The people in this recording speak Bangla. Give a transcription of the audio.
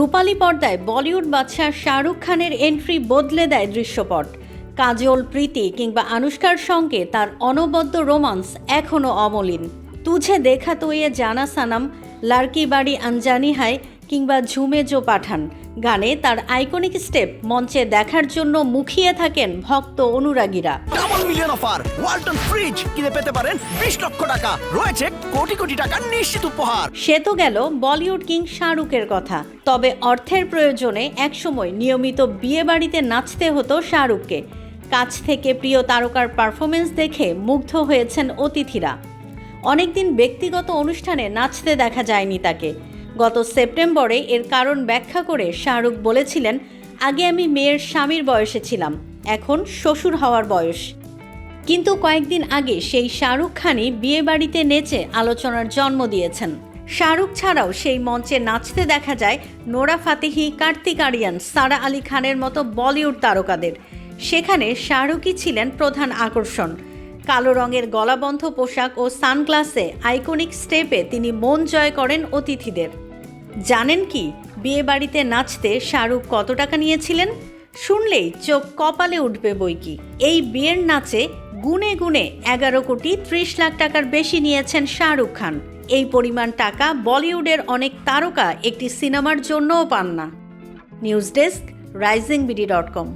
রূপালী পর্দায় বলিউড বাদশাহ শাহরুখ খানের এন্ট্রি বদলে দেয় দৃশ্যপট। কাজল, প্রীতি কিংবা আনুষ্কার সঙ্গে তার অনবদ্য রোমান্স এখনও অমলিন। তুঝে দেখা তো এ জানা সানাম, লার্কি বাড়ি আনজানি হায় কিংবা ঝুমে জো পাঠান। গানে তার আইকনিক স্টেপ মঞ্চে দেখার জন্য মুখিয়ে থাকেন ভক্ত অনুরাগীরা। Double million offer Walton fridge কিনে পেতে পারেন বিশ লক্ষ টাকা। রয়েছে কোটি কোটি টাকার নিশ্চিত উপহার। সে তো গেল বলিউড কিং শাহরুখের কথা। তবে অর্থের প্রয়োজনে একসময় নিয়মিত বিয়ে বাড়িতে নাচতে হতো শাহরুখকে। কাছ থেকে প্রিয় তারকার পারফরমেন্স দেখে মুগ্ধ হয়েছেন অতিথিরা। অনেকদিন ব্যক্তিগত অনুষ্ঠানে নাচতে দেখা যায়নি তাকে। গত সেপ্টেম্বরে এর কারণ ব্যাখ্যা করে শাহরুখ বলেছিলেন, আগে আমি মেয়ের স্বামীর বয়সে ছিলাম, এখন শ্বশুর হওয়ার বয়স। কিন্তু কয়েকদিন আগে সেই শাহরুখ খানই বিয়ে বাড়িতে নেচে আলোচনার জন্ম দিয়েছেন। শাহরুখ ছাড়াও সেই মঞ্চে নাচতে দেখা যায় নোরা ফাতেহি, কার্তিক আরিয়ান, সারা আলী খানের মতো বলিউড তারকাদের। সেখানে শাহরুখই ছিলেন প্রধান আকর্ষণ। কালো রঙের গলাবন্ধ পোশাক ও সানগ্লাসে আইকনিক স্টেপে তিনি মন জয় করেন অতিথিদের। জানেন কি বিয়ে বাড়িতে নাচতে শাহরুখ কত টাকা নিয়েছিলেন? শুনলেই চোখ কপালে উঠবে বই কি। এই বিয়ের নাচে গুনে গুনে এগারো কোটি ত্রিশ লাখ টাকার বেশি নিয়েছেন শাহরুখ খান। এই পরিমাণ টাকা বলিউডের অনেক তারকা একটি সিনেমার জন্যও পান না। News desk rising BD dot com.